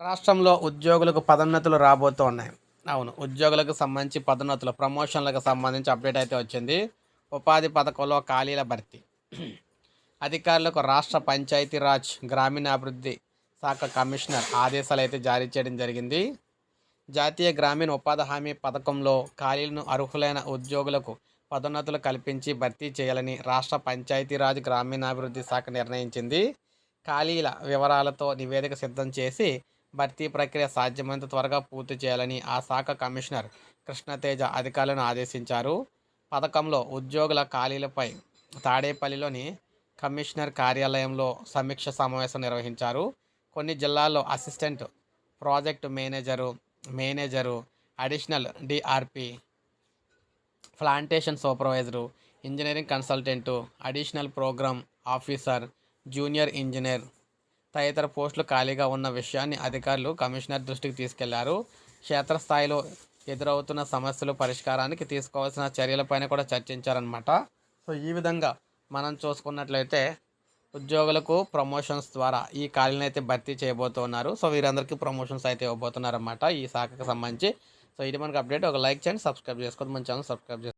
రాష్ట్రంలో ఉద్యోగులకు పదోన్నతులు రాబోతూ ఉన్నాయి అవును ఉద్యోగులకు సంబంధించి పదోన్నతులు ప్రమోషన్లకు సంబంధించి అప్డేట్ అయితే వచ్చింది. ఉపాధి పథకంలో ఖాళీల భర్తీ. అధికారులకు రాష్ట్ర పంచాయతీరాజ్ గ్రామీణాభివృద్ధి శాఖ కమిషనర్ ఆదేశాలు అయితే జారీ చేయడం జరిగింది. జాతీయ గ్రామీణ ఉపాధి హామీ పథకంలో ఖాళీలను అర్హులైన ఉద్యోగులకు పదోన్నతులు కల్పించి భర్తీ చేయాలని రాష్ట్ర పంచాయతీరాజ్ గ్రామీణాభివృద్ధి శాఖ నిర్ణయించింది. ఖాళీల వివరాలతో నివేదిక సిద్ధం చేసి భర్తీ ప్రక్రియ సాధ్యమైనంత త్వరగా పూర్తి చేయాలని ఆ శాఖ కమిషనర్ కృష్ణతేజ అధికారులను ఆదేశించారు. పథకంలో ఉద్యోగుల ఖాళీలపై తాడేపల్లిలోని కమిషనర్ కార్యాలయంలో సమీక్ష సమావేశం నిర్వహించారు. కొన్ని జిల్లాల్లో assistant project manager manager additional DRP plantation supervisor engineering consultant additional program officer junior engineer తదితర పోస్టులు ఖాళీగా ఉన్న విషయాన్ని అధికారులు కమిషనర్ దృష్టికి తీసుకెళ్ళారు. క్షేత్రస్థాయిలో ఎదురవుతున్న సమస్యలు పరిష్కారానికి తీసుకోవాల్సిన చర్యలపైన కూడా చర్చించారనమాట సో ఈ విధంగా మనం చూసుకున్నట్లయితే ఉద్యోగులకు ప్రమోషన్స్ ద్వారా ఈ ఖాళీని అయితే భర్తీ చేయబోతున్నారు. సో వీరందరికీ ప్రమోషన్స్ అయితే ఇవ్వబోతున్నారన్నమాట ఈ శాఖకు సంబంధించి. సో ఇది మనకు అప్డేట్. ఒక లైక్ చేయండి సబ్స్క్రైబ్ చేసుకోండి. మన ఛానల్ సబ్స్క్రైబ్ చేసుకోండి.